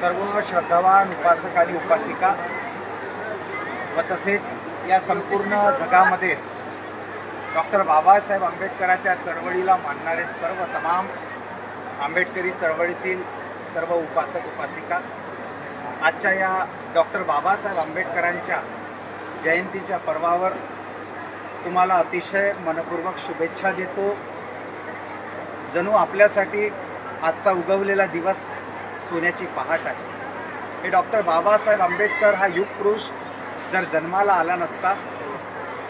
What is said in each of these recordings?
सर्व श्रद्धावान उपासक आणि उपासिका. व तसेच या संपूर्ण जगामध्ये डॉक्टर बाबासाहेब आंबेडकरांच्या चळवळीला मानणारे सर्व तमाम आंबेडकरी चळवळीतील सर्व उपासक उपासिका. आजच्या या डॉक्टर बाबासाहेब आंबेडकरांच्या जयंतीच्या पर्वावर तुम्हाला अतिशय मनपूर्वक शुभेच्छा देतो. जणू आपल्यासाठी आजचा उगवलेला दिवस सोन्याची पहाट आहे. हे डॉक्टर बाबासाहेब आंबेडकर हा युगपुरुष जर जन्माला आला नसता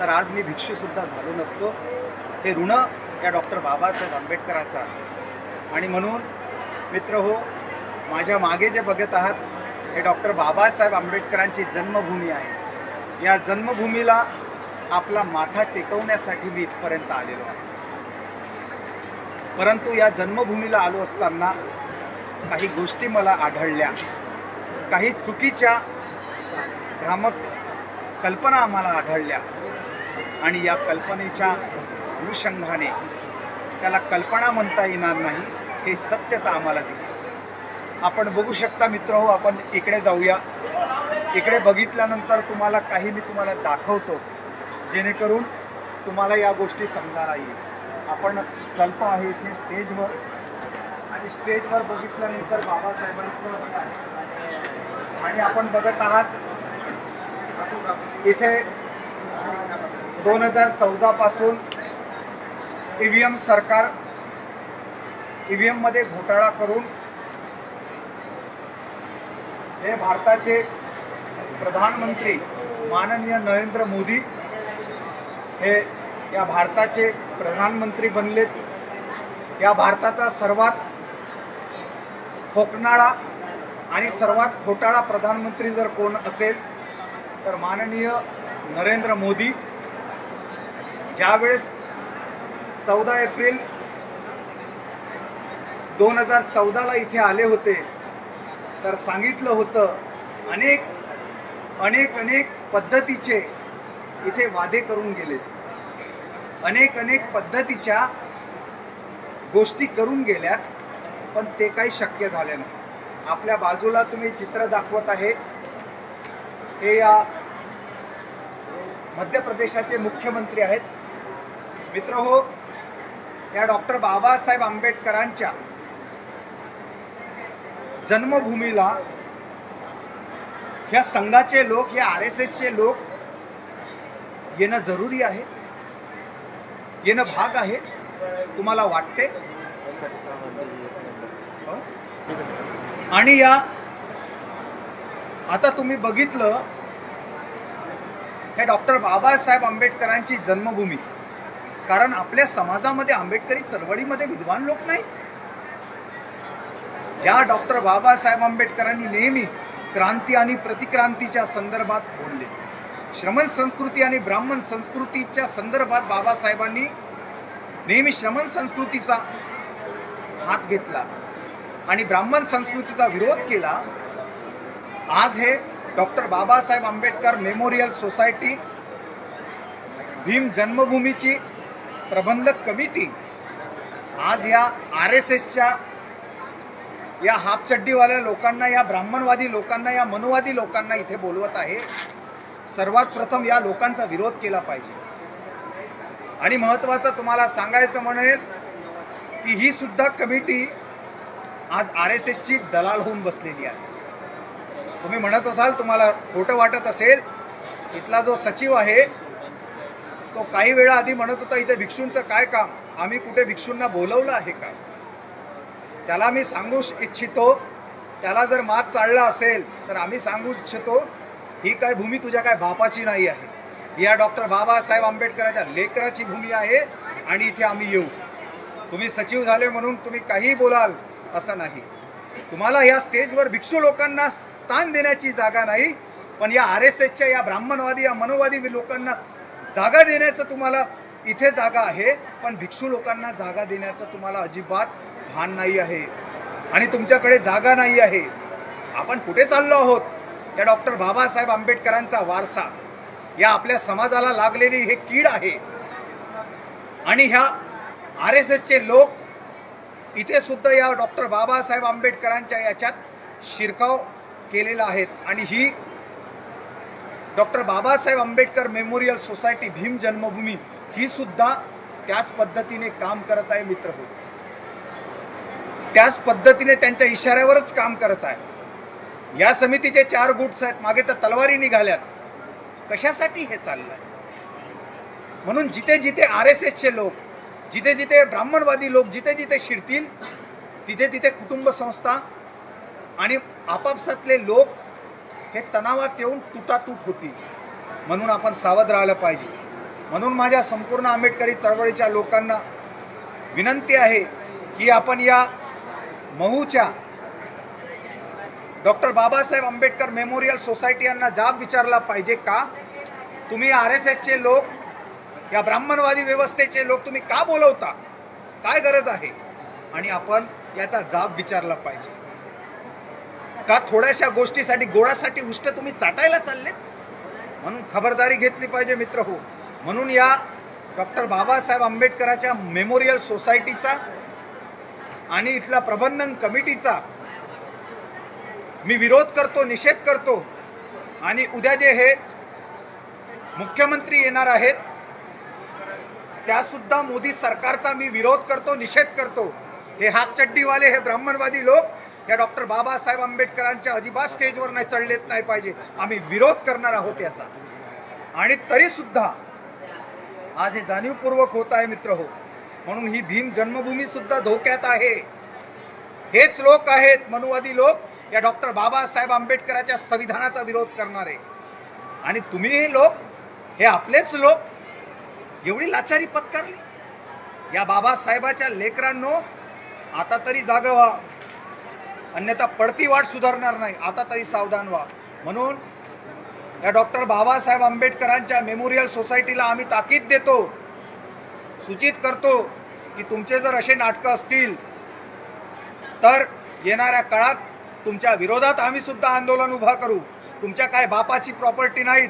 तर आज मी भिक्षूसुद्धा झालो नसतो. हे ऋण या डॉक्टर बाबासाहेब आंबेडकराचं आहे. आणि म्हणून मित्र हो माझ्या मागे जे बघत आहात हे डॉक्टर बाबासाहेब आंबेडकरांची जन्मभूमी आहे. या जन्मभूमीला आपला माथा टेकवण्यासाठी मी इथपर्यंत आलेलो आहे. परंतु या जन्मभूमीला आलो असताना काही गोष्टी मला आढळल्या. काही चुकीच्या भ्रामक कल्पना आम्हाला आढळल्या. आणि या कल्पनेच्या अनुषंगाने त्याला कल्पना म्हणता येणार नाही हे सत्यता आम्हाला दिसतं. आपण बघू शकता मित्र हो आपण इकडे जाऊया. इकडे बघितल्यानंतर तुम्हाला काही मी तुम्हाला दाखवतो जेणेकरून तुम्हाला या गोष्टी समजायला येईल. आपण चलतो आहे इथे स्टेजवर. आणि स्टेजवर बघितल्यानंतर बाबासाहेबांचं आणि आपण बघत आहात इथे दोन हजार चौदा पासून ई व्ही एम सरकार ई व्ही एममध्ये घोटाळा करून हे भारताचे प्रधानमंत्री माननीय नरेंद्र मोदी हे या भारताचे प्रधानमंत्री बनलेत. या भारताचा सर्वात खोकणाळा आणि सर्वात खोटाळा प्रधानमंत्री जर कोण असेल तर माननीय नरेंद्र मोदी. ज्यावेळेस चौदा एप्रिल दोन हजार चौदाला इथे आले होते तर सांगितलं होतं अनेक अनेक अनेक पद्धतीचे इथे वादे करून गेले. अनेक अनेक पद्धतीच्या गोष्टी करून गेल्यात. पण ते काही शक्य झाले नाही. आपल्या बाजूला तुम्ही चित्र दाखवत आहे. हे या मध्य प्रदेशाचे मुख्यमंत्री आहेत. मित्र हो या डॉक्टर बाबासाहेब आंबेडकरांच्या जन्मभूमीला ह्या संघाचे लोक या आर एस एसचे लोक येणं जरुरी आहे. येणं भाग आहे. तुम्हाला वाटते? आणि या आता तुम्ही बघितलं हे डॉक्टर बाबासाहेब आंबेडकरांची जन्मभूमी. कारण आपल्या समाजामध्ये आंबेडकरी चळवळीमध्ये विद्वान लोक नाही ज्या डॉक्टर बाबासाहेब आंबेडकरांनी नेहमी क्रांती आणि प्रतिक्रांतीच्या संदर्भात बोलले श्रमण संस्कृती आणि ब्राह्मण संस्कृतीच्या संदर्भात बाबासाहेबांनी नेहमी श्रमण संस्कृतीचा हात घेतला. आणि ब्राह्मण संस्कृतीचा विरोध केला आज हे doctor Babasaheb Ambedkar memorial society Bhim जन्मभूमीची प्रबंधक कमिटी आज या आर एस एसच्या या हाफचड्डीवाल्या लोकांना या ब्राह्मणवादी लोकांना या मनुवादी लोकांना इथे बोलवत आहे. सर्वात प्रथम या लोकांचा विरोध केला पाहिजे. आणि महत्त्वाचं तुम्हाला सांगायचं म्हणेल की ही सुद्धा कमिटी आज आर एस एसची दलाल होऊन बसलेली आहे. तुम्ही म्हणत असाल तुम्हाला खोटं वाटत असेल इथला जो सचिव आहे तो काही वेळा आधी म्हणत होता इथे भिक्षूंचं काय काम? आम्ही कुठे भिक्षूंना बोलवलं आहे का? त्याला मी सांगू इच्छितो त्याला जर मात चालला असेल तर आम्ही सांगू इच्छितो ही काय भूमी तुझ्या काय बापाची नाही आहे. या डॉक्टर बाबासाहेब आंबेडकरांच्या लेकराची भूमी आहे आणि इथे आम्ही येऊ. तुम्ही सचिव झाले म्हणून तुम्ही काही बोलाल असं नाही. तुम्हाला या स्टेजवर भिक्षू लोकांना स्थान देण्याची जागा नाही पण या आर एस एसच्या या ब्राह्मणवादी या मनोवादी लोकांना जागा देण्याचं तुम्हाला इथे जागा आहे पण भिक्षू लोकांना जागा देण्याचं तुम्हाला अजिबात भान नाही आहे. आणि तुमच्याकडे जागा नाही आहे. आपण कुठे चाललो आहोत? या डॉक्टर बाबासाहेब आंबेडकरांचा वारसा या आपल्या समाजाला लागलेली हे कीड आहे. आणि ह्या आर एस एसचे लोक इथे सुद्धा या डॉक्टर बाबासाहेब आंबेडकरांच्या याच्यात शिरकाव केलेला आहे. आणि ही doctor Babasaheb Ambedkar memorial society Bhim Janmabhoomi ही सुद्धा त्याच पद्धतीने काम करत आहे मित्र हो. त्याच पद्धतीने त्यांच्या इशाऱ्यावरच काम करत आहे. या समितीचे चार गुट्स आहेत मागे तर तलवारी निघाल्यात. कशासाठी हे चाललंय? म्हणून जिथे जिथे आर एस एसचे लोक जिथे जिथे ब्राह्मणवादी लोक जिथे जिथे शिरतील तिथे तिथे कुटुंब संस्था आणि आपापसातले लोक हे तणावात येऊन तुटातूट होतील. म्हणून आपण सावध राहिलं पाहिजे. म्हणून माझ्या संपूर्ण आंबेडकरी चळवळीच्या लोकांना विनंती आहे की आपण या महूच्या doctor Babasaheb Ambedkar memorial society यांना जाब विचारला पाहिजे का? तुम्ही आर एस एसचे लोक या ब्राह्मणवादी व्यवस्थेचे लोक तुम्ही का बोलवता? काय गरज आहे? आणि आपण याचा जाब विचारला पाहिजे. का थोड्याशा गोष्टीसाठी गोळासाठी उष्ट तुम्ही चाटायला चाललेत? म्हणून खबरदारी घेतली पाहिजे मित्र हो. म्हणून या डॉक्टर बाबासाहेब आंबेडकराच्या मेमोरियल सोसायटीचा आणि इथल्या प्रबंधन कमिटीचा मी विरोध करतो निषेध करतो. आणि उद्या जे हे मुख्यमंत्री येणार आहेत त्यासुद्धा मोदी सरकारचा मी विरोध करतो निषेध करतो. हे हातचड्डीवाले हे ब्राह्मणवादी लोक या डॉक्टर बाबासाहेब आंबेडकरांच्या अजिबात स्टेजवर नाही चढलेत नाही पाहिजे. आम्ही विरोध करणार आहोत याचा. आणि तरीसुद्धा आज हे जाणीवपूर्वक होत आहे मित्र हो. म्हणून ही भीम जन्मभूमी सुद्धा धोक्यात आहे. हेच लोक आहेत मनुवादी लोक या डॉक्टर बाबासाहेब आंबेडकरांच्या संविधानाचा विरोध करणारे. आणि तुम्ही लोक हे आपलेच लोक एवढी लाचारी पत्करली? या बाबासाहेबाच्या लेकरांनो आता तरी जाग व्हा. अन्यथा पडती वाट सुधारणार नाही. आता तरी सावधान व्हा. म्हणून या डॉक्टर बाबासाहेब आंबेडकरांच्या मेमोरियल सोसायटीला आम्ही ताकीद देतो सूचित करतो की तुमचे जर असे नाटकं असतील तर येणाऱ्या काळात तुमच्या विरोधात आम्ही सुद्धा आंदोलन उभा करू. तुमच्या काय बापाची प्रॉपर्टी नाहीत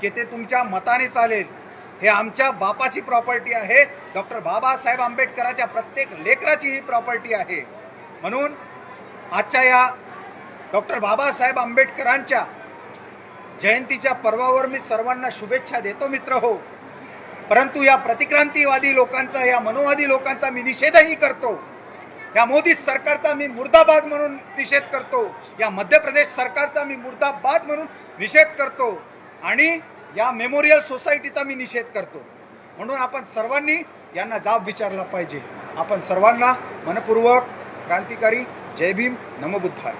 की ते तुमच्या मताने चालेल. हे आमच्या बापाची प्रॉपर्टी आहे. डॉक्टर बाबासाहेब आंबेडकरांच्या प्रत्येक लेकराची ही प्रॉपर्टी आहे. म्हणून आजच्या या डॉक्टर बाबासाहेब आंबेडकरांच्या जयंतीच्या पर्वावर मी सर्वांना शुभेच्छा देतो मित्र हो. परंतु या प्रतिक्रांतीवादी लोकांचा या मनोवादी लोकांचा मी निषेधही करतो. या मोदी सरकारचा मी मुर्दाबाद म्हणून निषेध करतो. या मध्य प्रदेश सरकारचा मी मुर्दाबाद म्हणून निषेध करतो. आणि या मेमोरियल सोसायटीचा मी निषेध करतो. म्हणून आपण सर्वांनी यांना जाब विचारला पाहिजे. आपण सर्वांना मनपूर्वक क्रांतिकारी जय भीम नमबुद्धाय